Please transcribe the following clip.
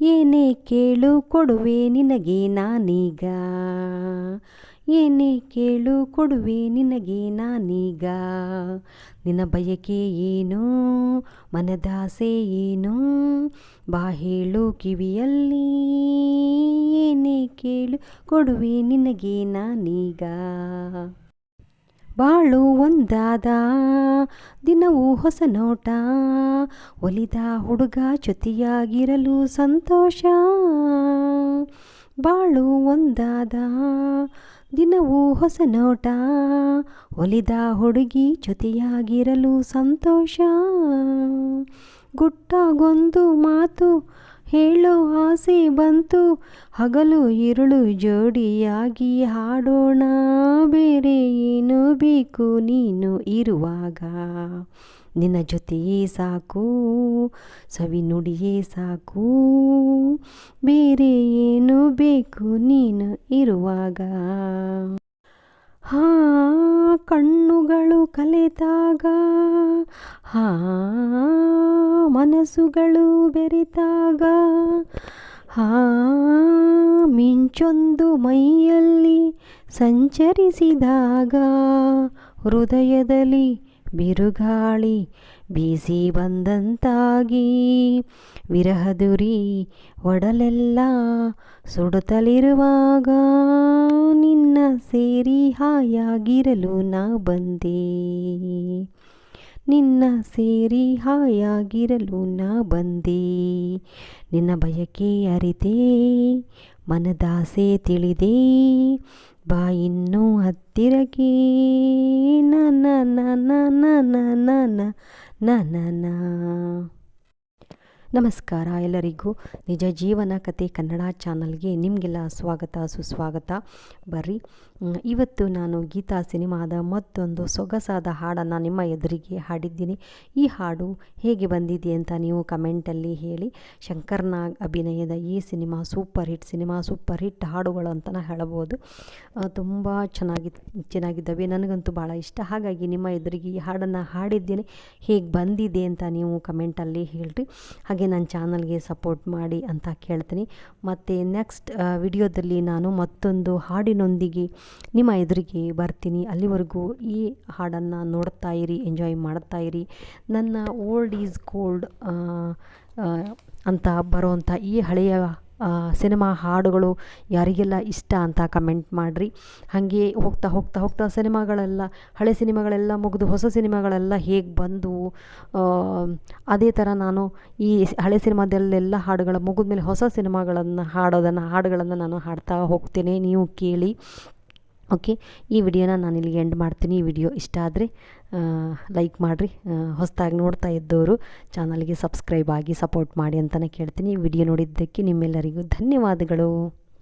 ಏನೇ ಕೇಳು ಕೊಡುವೆ ನಿನಗೆ ನಾನೀಗ. ಏನೇ ಕೇಳು ಕೊಡುವೆ ನಿನಗೆ ನಾನೀಗ. ನಿನ್ನ ಬಯಕೆ ಏನು? ಮನದಾಸೆ ಏನು? ಬಾ ಹೇಳು ಕಿವಿಯಲ್ಲಿ. ಏನೇ ಕೇಳು ಕೊಡುವೆ ನಿನಗೆ ನಾನೀಗ. ಬಾಳು ಒಂದಾದ. ದಿನವೂ ಹೊಸ ನೋಟ. ಒಲಿದ ಹುಡುಗ ಜೊತೆಯಾಗಿರಲು ಸಂತೋಷ. ಬಾಳು ಒಂದಾದ. ದಿನವೂ ಹೊಸ ನೋಟ. ಒಲಿದ ಹುಡುಗಿ ಜೊತೆಯಾಗಿರಲು ಸಂತೋಷ. ಗುಟ್ಟಾಗೊಂದು ಮಾತು ಹೇಳೋ ಆಸೆ ಬಂತು, ಹಗಲು ಇರುಳು ಜೋಡಿಯಾಗಿ ಹಾಡೋಣ, ಬೇರೆ ಏನು ಬೇಕು ನೀನು ಇರುವಾಗ. ನಿನ್ನ ಜೊತೆಯೇ ಸಾಕು, ಸವಿ ನುಡಿಯೇ ಸಾಕು, ಬೇರೆ ಏನು ಬೇಕು ನೀನು ಇರುವಾಗ. ಹಾ, ಕಣ್ಣುಗಳು ಕಲೆತಾಗ ಹಾ ಮನಸ್ಸುಗಳು ಬೆರೆತಾಗ ಹಾ ಮಿಂಚೊಂದು ಮೈಯಲ್ಲಿ ಸಂಚರಿಸಿದಾಗ ಹೃದಯದಲ್ಲಿ ಬಿರುಗಾಳಿ ಬೀಸಿ ಬಂದಂತಾಗಿ ವಿರಹದುರಿ ಒಡಲೆಲ್ಲ ಸುಡುತ್ತಲಿರುವಾಗ ನಿನ್ನ ಸೇರಿ ಹಾಯಾಗಿರಲು ನಾ ಬಂದೆ. ನಿನ್ನ ಸೇರಿ ಹಾಯಾಗಿರಲು ನಾ ಬಂದೆ. ನಿನ್ನ ಬಯಕೆ ಅರಿತೆ, ಮನದಾಸೆ ತಿಳಿದೆ. ಬಾ ಇನ್ನೂ ಹತ್ತಿರಕ್ಕೆ. ನ ನ ನ ನ ನನ್ನ ನಮಸ್ಕಾರ ಎಲ್ಲರಿಗೂ. ನಿಜ ಜೀವನ ಕತೆ ಕನ್ನಡ ಚಾನಲ್ಗೆ ನಿಮಗೆಲ್ಲ ಸ್ವಾಗತ, ಸುಸ್ವಾಗತ. ಬರ್ರಿ. ಇವತ್ತು ನಾನು ಗೀತಾ ಸಿನಿಮಾದ ಮತ್ತೊಂದು ಸೊಗಸಾದ ಹಾಡನ್ನು ನಿಮ್ಮ ಎದುರಿಗೆ ಹಾಡಿದ್ದೀನಿ. ಈ ಹಾಡು ಹೇಗೆ ಬಂದಿದೆ ಅಂತ ನೀವು ಕಮೆಂಟಲ್ಲಿ ಹೇಳಿ. ಶಂಕರ್ನಾಗ್ ಅಭಿನಯದ ಈ cinema super hit cinema super hit ಹಾಡುಗಳು ಅಂತಲೇ ಹೇಳಬಹುದು ತುಂಬ ಚೆನ್ನಾಗಿ, ಚೆನ್ನಾಗಿದ್ದಾವೆ. ನನಗಂತೂ ಭಾಳ ಇಷ್ಟ. ಹಾಗಾಗಿ ನಿಮ್ಮ ಎದುರಿಗೆ ಈ ಹಾಡನ್ನು ಹಾಡಿದ್ದೀನಿ. ಹೇಗೆ ಬಂದಿದೆ ಅಂತ ನೀವು ಕಮೆಂಟಲ್ಲಿ ಹೇಳ್ರಿ. ಹಾಗೆ ನನ್ನ ಚಾನಲ್ಗೆ ಸಪೋರ್ಟ್ ಮಾಡಿ ಅಂತ ಕೇಳ್ತೀನಿ. ಮತ್ತು ನೆಕ್ಸ್ಟ್ ವಿಡಿಯೋದಲ್ಲಿ ನಾನು ಮತ್ತೊಂದು ಹಾಡಿನೊಂದಿಗೆ ನಿಮ್ಮ ಎದುರಿಗೆ ಬರ್ತೀನಿ. ಅಲ್ಲಿವರೆಗೂ ಈ ಹಾಡನ್ನು ನೋಡ್ತಾ ಇರಿ ಎಂಜಾಯ್ ಮಾಡ್ತಾ ಇರಿ. ನನ್ನ ಓಲ್ಡ್ ಈಸ್ ಗೋಲ್ಡ್ ಅಂತ ಬರೋವಂಥ ಈ ಹಳೆಯ ಸಿನಿಮಾ ಹಾಡುಗಳು ಯಾರಿಗೆಲ್ಲ ಇಷ್ಟ ಅಂತ ಕಮೆಂಟ್ ಮಾಡಿರಿ. ಹಾಗೆ ಹೋಗ್ತಾ ಹೋಗ್ತಾ ಹೋಗ್ತಾ ಸಿನಿಮಾಗಳೆಲ್ಲ, ಹಳೆ ಸಿನಿಮಾಗಳೆಲ್ಲ ಮುಗಿದು ಹೊಸ ಸಿನಿಮಾಗಳೆಲ್ಲ ಹೇಗೆ ಬಂದವು ಅದೇ ಥರ ನಾನು ಈ ಹಳೆ ಸಿನಿಮಾದಲ್ಲೆಲ್ಲ ಹಾಡುಗಳ ಮುಗಿದ ಮೇಲೆ ಹೊಸ ಸಿನಿಮಾಗಳನ್ನು ಹಾಡೋದನ್ನು, ಹಾಡುಗಳನ್ನು ನಾನು ಹಾಡ್ತಾ ಹೋಗ್ತೇನೆ. ನೀವು ಕೇಳಿ. ಓಕೆ ಈ ವಿಡಿಯೋನ ನಾನು ಇಲ್ಲಿಗೆ ಎಂಡ್ ಮಾಡ್ತೀನಿ. ಈ ವಿಡಿಯೋ ಇಷ್ಟ ಆದರೆ ಲೈಕ್ ಮಾಡಿರಿ. ಹೊಸದಾಗಿ ನೋಡ್ತಾ ಇದ್ದವರು ಚಾನಲ್ಗೆ ಸಬ್ಸ್ಕ್ರೈಬ್ ಆಗಿ ಸಪೋರ್ಟ್ ಮಾಡಿ ಅಂತಲೇ ಕೇಳ್ತೀನಿ. ವಿಡಿಯೋ ನೋಡಿದ್ದಕ್ಕೆ ನಿಮ್ಮೆಲ್ಲರಿಗೂ ಧನ್ಯವಾದಗಳು.